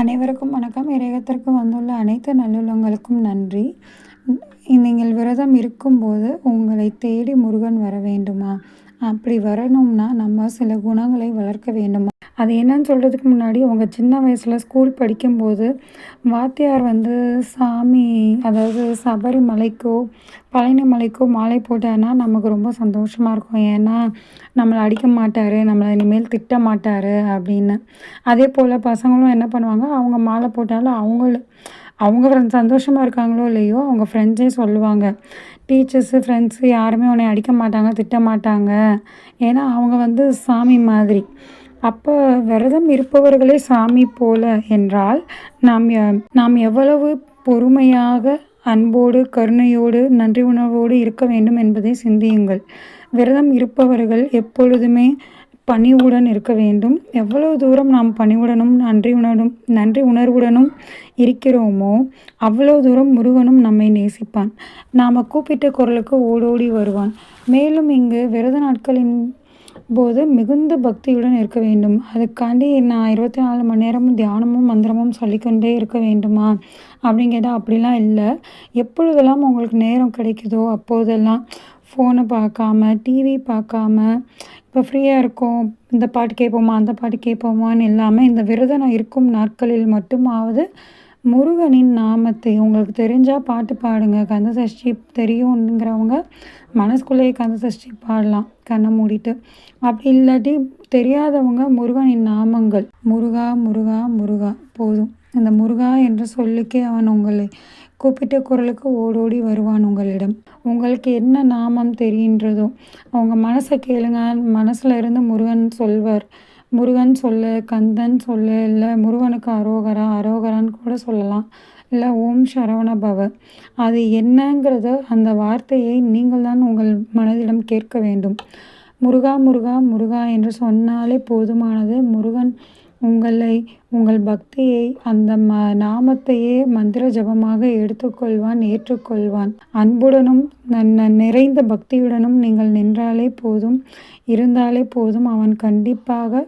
அனைவருக்கும் வணக்கம். இறையகத்திற்கு வந்துள்ள அனைத்து நல்லுள்ளங்களுக்கும் நன்றி. நீங்கள் விரதம் இருக்கும்போது உங்களை தேடி முருகன் வர வேண்டுமா? அப்படி வரணும்னா நம்ம சில குணங்களை வளர்க்க வேண்டுமா? அது என்னன்னு சொல்கிறதுக்கு முன்னாடி அவங்க சின்ன வயசில் ஸ்கூல் படிக்கும்போது வாத்தியார் வந்து சாமி அதாவது சபரிமலைக்கோ பழனி மலைக்கோ மாலை போட்டார்னா நமக்கு ரொம்ப சந்தோஷமாக இருக்கும். ஏன்னா நம்மளை அடிக்க மாட்டார் நம்மளை இனிமேல் திட்ட மாட்டார் அப்படின்னு. அதே போல் பசங்களும் என்ன பண்ணுவாங்க அவங்க மாலை போட்டாலும் அவங்களும் அவங்க சந்தோஷமாக இருக்காங்களோ இல்லையோ அவங்க ஃப்ரெண்ட்ஸே சொல்லுவாங்க. டீச்சர்ஸு ஃப்ரெண்ட்ஸு யாருமே உன்னை அடிக்க மாட்டாங்க திட்ட மாட்டாங்க. ஏன்னா அவங்க வந்து சாமி மாதிரி. அப்போ விரதம் இருப்பவர்களே சாமி போல என்றால் நாம் நாம் எவ்வளவு பொறுமையாக அன்போடு கருணையோடு நன்றி உணர்வோடு இருக்க வேண்டும் என்பதை சிந்தியுங்கள். விரதம் இருப்பவர்கள் எப்பொழுதுமே பணிவுடன் இருக்க வேண்டும். எவ்வளவு தூரம் நாம் பணிவுடனும் நன்றி உணரும் நன்றி உணர்வுடனும் இருக்கிறோமோ அவ்வளோ தூரம் முருகனும் நம்மை நேசிப்பான். நாம் கூப்பிட்ட குரலுக்கு ஓடோடி வருவான். மேலும் இங்கு விரத நாட்களின் போது மிகுந்த பக்தியுடன் இருக்க வேண்டும். அதுக்காண்டி நான் இருபத்தி நாலு மணி நேரமும் தியானமும் மந்திரமும் சொல்லிக்கொண்டே இருக்க வேண்டுமா? அப்படின்னு கேட்டால் அப்படிலாம் இல்லை. எப்பொழுதெல்லாம் உங்களுக்கு நேரம் கிடைக்குதோ அப்போதெல்லாம் ஃபோனை பார்க்காம டிவி பார்க்காம இப்போ ஃப்ரீயாக இருக்கோம் இந்த பாட்டு கேட்போமா அந்த பாட்டு கேட்போமான்னு இல்லாமல் இந்த விரதம் இருக்கும் நாட்களில் மட்டுமாவது முருகனின் நாமத்தை உங்களுக்கு தெரிஞ்சால் பாட்டு பாடுங்க. கந்த சஷ்டி தெரியுங்கிறவங்க மனசுக்குள்ளேயே கந்த சஷ்டி பாடலாம் கண்ணை மூடிட்டு. அப்படி இல்லாட்டி தெரியாதவங்க முருகனின் நாமங்கள். முருகா முருகா முருகா. போதும். அந்த முருகா என்ற சொல்லுக்கே அவன் உங்களை கூப்பிட்ட குரலுக்கு ஓடோடி வருவான் உங்களிடம். உங்களுக்கு என்ன நாமம் தெரிகின்றதோ அவங்க மனசை கேளுங்க. மனசில் இருந்து முருகன் சொல்வர் முருகன் சொல்லு கந்தன் சொல்லு இல்லை முருகனுக்கு அரோகரா அரோகரான்னு கூட சொல்லலாம். இல்லை ஓம் சரவண பவ. அது என்னங்கிறத அந்த வார்த்தையை நீங்கள் தான் உங்கள் மனதிடம் கேட்க வேண்டும். முருகா முருகா முருகா என்று சொன்னாலே போதுமானது. முருகன் உங்களை உங்கள் பக்தியை அந்த ம நாமத்தையே மந்திர ஜபமாக எடுத்துக்கொள்வான் ஏற்றுக்கொள்வான். அன்புடனும் நிறைந்த பக்தியுடனும் நீங்கள் நின்றாலே போதும். இருந்தாலே போதும். அவன் கண்டிப்பாக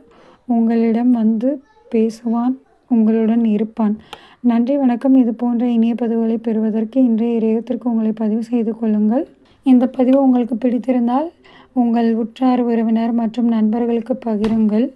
உங்களிடம் வந்து பேசுவான் உங்களுடன் இருப்பான். நன்றி வணக்கம். இது போன்ற இணைய பதிவுகளை பெறுவதற்கு இன்றைய இறையத்திற்கு உங்களை பதிவு செய்து கொள்ளுங்கள். இந்த பதிவு உங்களுக்கு பிடித்திருந்தால் உங்கள் உற்றார் உறவினர் மற்றும் நண்பர்களுக்கு பகிருங்கள்.